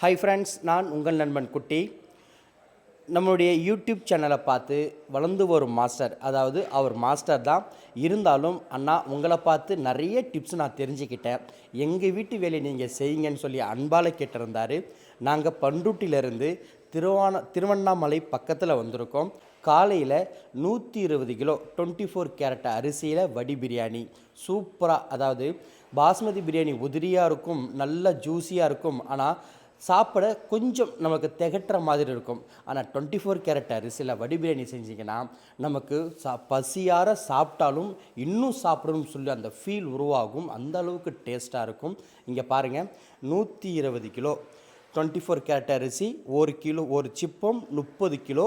Hi friends நான் உங்கள் நண்பன் குட்டி. நம்மளுடைய யூடியூப் சேனலை பார்த்து வளர்ந்து வரும் மாஸ்டர் அதாவது அவர் மாஸ்டர் தான். இருந்தாலும் அண்ணா உங்களை பார்த்து நிறைய டிப்ஸ் நான் தெரிஞ்சுக்கிட்டேன். எங்கள் வீட்டு வேலையை நீங்கள் செய்யுங்கன்னு சொல்லி அன்பால் கேட்டிருந்தார். நாங்கள் பண்ருட்டியிலேருந்து திருவான திருவண்ணாமலை பக்கத்தில் வந்திருக்கோம். காலையில் நூற்றி இருபது கிலோ டுவெண்ட்டி ஃபோர் கேரட் அரிசியில் வடி பிரியாணி. சூப்பராக அதாவது பாஸ்மதி பிரியாணி உதிரியாக இருக்கும் நல்ல ஜூஸியாக இருக்கும். ஆனால் சாப்பிட கொஞ்சம் நமக்கு திகட்டுற மாதிரி இருக்கும். ஆனால் டுவெண்ட்டி ஃபோர் கேரட் அரிசியில் வடி பிரியாணி செஞ்சிங்கன்னா நமக்கு சா பசியார சாப்பிட்டாலும் இன்னும் சாப்பிடணும்னு சொல்லி அந்த ஃபீல் உருவாகும். அந்த அளவுக்கு டேஸ்ட்டாக இருக்கும். இங்கே பாருங்கள் நூற்றி இருபது கிலோ. டுவெண்ட்டி ஃபோர் கேரட் அரிசி ஒரு கிலோ ஒரு சிப்பம் முப்பது கிலோ.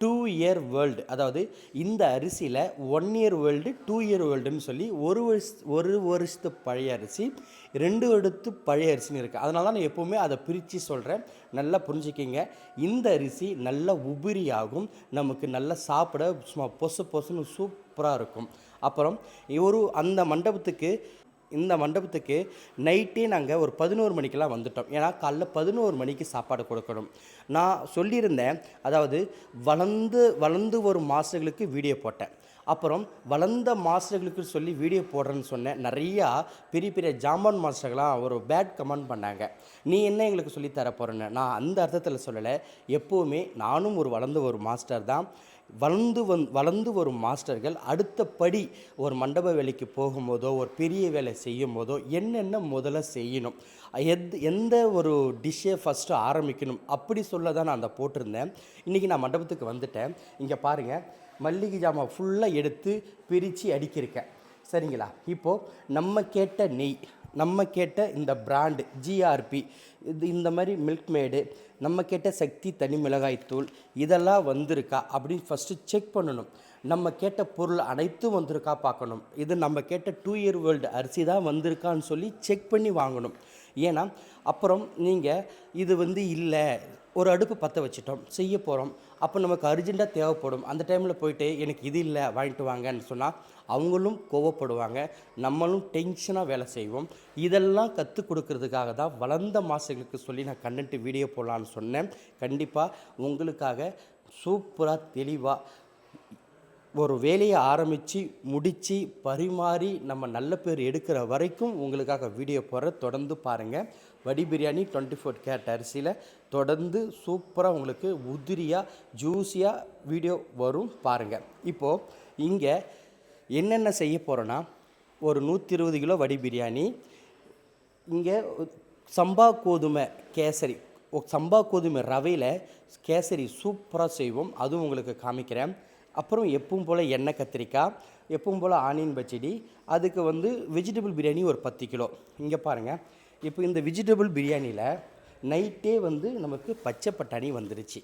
டூ இயர் வேர்ல்டு அதாவது இந்த அரிசியில் one year old two year old சொல்லி ஒரு வருஷ ஒரு வருஷத்து பழைய அரிசி ரெண்டு வருடத்து பழைய அரிசின்னு இருக்குது அதனால தான் நான் எப்போவுமே அதை பிரித்து சொல்கிறேன் நல்லா புரிஞ்சுக்கிங்க. இந்த அரிசி நல்ல உபிரியாகும். நமக்கு நல்லா சாப்பிட சும்மா பொசு பொசுன்னு சூப்பராக இருக்கும். அப்புறம் ஒரு அந்த மண்டபத்துக்கு இந்த மண்டபத்துக்கு நைட்டே நாங்கள் ஒரு பதினோரு மணிக்கெல்லாம் வந்துட்டோம். ஏன்னா காலைல பதினோரு மணிக்கு சாப்பாடு கொடுக்கணும். நான் சொல்லியிருந்தேன் அதாவது வளர்ந்து வளர்ந்து வரும் மாஸ்டர்களுக்கு வீடியோ போட்டேன். அப்புறம் வளர்ந்த மாஸ்டர்களுக்கு சொல்லி வீடியோ போடுறேன்னு சொன்னேன். நிறையா பெரிய பெரிய ஜாமான் மாஸ்டர்களாம் ஒரு பேட் கமெண்ட் பண்ணாங்க. நீ என்ன எங்களுக்கு சொல்லித் தர போகிறேன்னு நான் அந்த அர்த்தத்தில் சொல்லலை. எப்போவுமே நானும் ஒரு வளர்ந்து ஒரு மாஸ்டர் தான். வளர்ந்து வந் வளர்ந்து வரும் மாஸ்டர்கள் அடுத்த படி ஒரு மண்டப வேலைக்கு போகும்போதோ ஒரு பெரிய வேலை செய்யும் போதோ என்னென்ன முதல்ல செய்யணும்? எத் எந்த ஒரு டிஷ்ஷை ஃபஸ்ட்டு ஆரம்பிக்கணும்? அப்படி சொல்ல தான் நான் அந்த போட்டிருந்தேன். இன்றைக்கி நான் மண்டபத்துக்கு வந்துட்டேன். இங்கே பாருங்கள் மல்லிகை ஜாமான் ஃபுல்லாக எடுத்து பிரித்து அடிக்கிருக்கேன் சரிங்களா? இப்போது நம்ம கேட்ட நெய். நம்ம கேட்ட இந்த பிராண்டு ஜிஆர்பி இது இந்த மாதிரி மில்க் மேடு நம்ம கேட்ட சக்தி தனி மிளகாய்த்தூள் இதெல்லாம் வந்திருக்கா அப்படின்னு ஃபஸ்ட்டு செக் பண்ணணும். நம்ம கேட்ட பொருள் அனைத்தும் வந்திருக்கா பார்க்கணும். இது நம்ம கேட்ட டூ இயர் வேர்ல்டு அரிசி தான் வந்திருக்கான்னு சொல்லி செக் பண்ணி வாங்கணும். ஏன்னா அப்புறம் நீங்கள் இது வந்து இல்லை ஒரு அடுப்பு பற்ற வச்சிட்டோம் செய்ய போகிறோம் அப்போ நமக்கு அர்ஜெண்ட்டாக தேவைப்படும். அந்த டைமில் போயிட்டு எனக்கு இது இல்லை வாங்கிட்டு வாங்கன்னு சொன்னால் அவங்களும் கோவப்படுவாங்க. நம்மளும் டென்ஷனாக வேலை செய்வோம். இதெல்லாம் கற்றுக் கொடுக்கறதுக்காக தான் வளர்ந்த மாசங்களுக்கு சொல்லி நான் கண்டென்ட் வீடியோ போடலான்னு சொன்னேன். கண்டிப்பாக உங்களுக்காக சூப்பராக தெளிவாக ஒரு வேலையை ஆரம்பித்து முடித்து பரிமாறி நம்ம நல்ல பேர் எடுக்கிற வரைக்கும் உங்களுக்காக வீடியோ போகிற தொடர்ந்து பாருங்கள் வடி பிரியாணி டுவெண்ட்டி ஃபோர் கேரட் அரிசியில் தொடர்ந்து சூப்பராக உங்களுக்கு உதிரியாக ஜூஸியாக வீடியோ வரும் பாருங்கள் இப்போது இங்கே என்னென்ன செய்ய போகிறோன்னா ஒரு நூற்றி இருபது கிலோ வடி பிரியாணி இங்கே சம்பா கோதுமை கேசரி சம்பா கோதுமை ரவையில் கேசரி சூப்பராக செய்வோம். அதுவும் உங்களுக்கு காமிக்கிறேன். அப்புறம் எப்பவும் போல் எண்ணெய் கத்திரிக்காய் எப்பவும் போல் ஆனியன் பச்சடி அதுக்கு வந்து வெஜிடபிள் பிரியாணி ஒரு பத்து கிலோ. இங்கே பாருங்கள் இப்போ இந்த வெஜிடபிள் பிரியாணியில் நைட்டே வந்து நமக்கு பச்சை பட்டாணி வந்துருச்சு.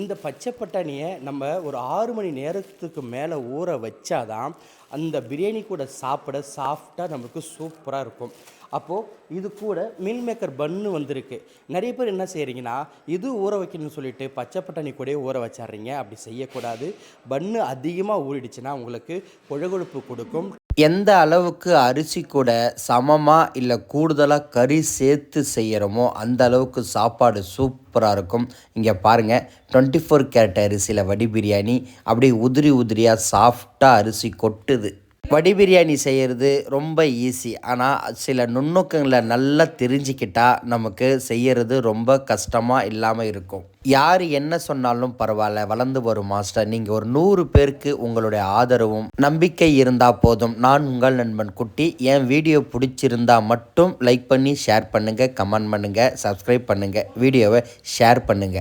இந்த பச்சை பட்டாணியை நம்ம ஒரு ஆறு மணி நேரத்துக்கு மேலே ஊற வச்சாதான் அந்த பிரியாணி கூட சாப்பிட சாஃப்டாக நமக்கு சூப்பராக இருக்கும். அப்போது இது கூட மீல் மேக்கர் பன்னு வந்திருக்கு. நிறைய பேர் என்ன செய்கிறீங்கன்னா இது ஊற வைக்கணும்னு சொல்லிட்டு பச்சை பட்டாணி கூட ஊற வச்சிடுறீங்க. அப்படி செய்யக்கூடாது. பன்னு அதிகமாக ஊறிடுச்சுன்னா உங்களுக்கு கொழகொழுப்பு கொடுக்கும். எந்த அளவுக்கு அரிசி கூட சமமாக இல்லை கூடுதலாக கறி சேர்த்து செய்கிறோமோ அந்த அளவுக்கு சாப்பாடு சூப்பராக இருக்கும். இங்கே பாருங்கள் டுவெண்ட்டி ஃபோர் கேரட் அரிசியில் வடி பிரியாணி. அப்படியே உதிரி உதிரியாக சாஃப்டாக அரிசி கொட்டுது. வடி பிரியாணி செய்கிறது ரொம்ப ஈஸி ஆனால் சில நுண்ணுக்கங்களை நல்லா தெரிஞ்சுக்கிட்டா நமக்கு செய்யறது ரொம்ப கஷ்டமாக இல்லாமல் இருக்கும். யார் என்ன சொன்னாலும் பரவாயில்ல வளர்ந்து வரும் மாஸ்டர். நீங்கள் ஒரு நூறு பேருக்கு உங்களுடைய ஆதரவும் நம்பிக்கை இருந்தால் போதும். நான் உங்கள் நண்பன் குட்டி. என் வீடியோ பிடிச்சிருந்தா மட்டும் லைக் பண்ணி ஷேர் பண்ணுங்கள் கமெண்ட் பண்ணுங்கள் சப்ஸ்கிரைப் பண்ணுங்கள் வீடியோவை ஷேர் பண்ணுங்கள்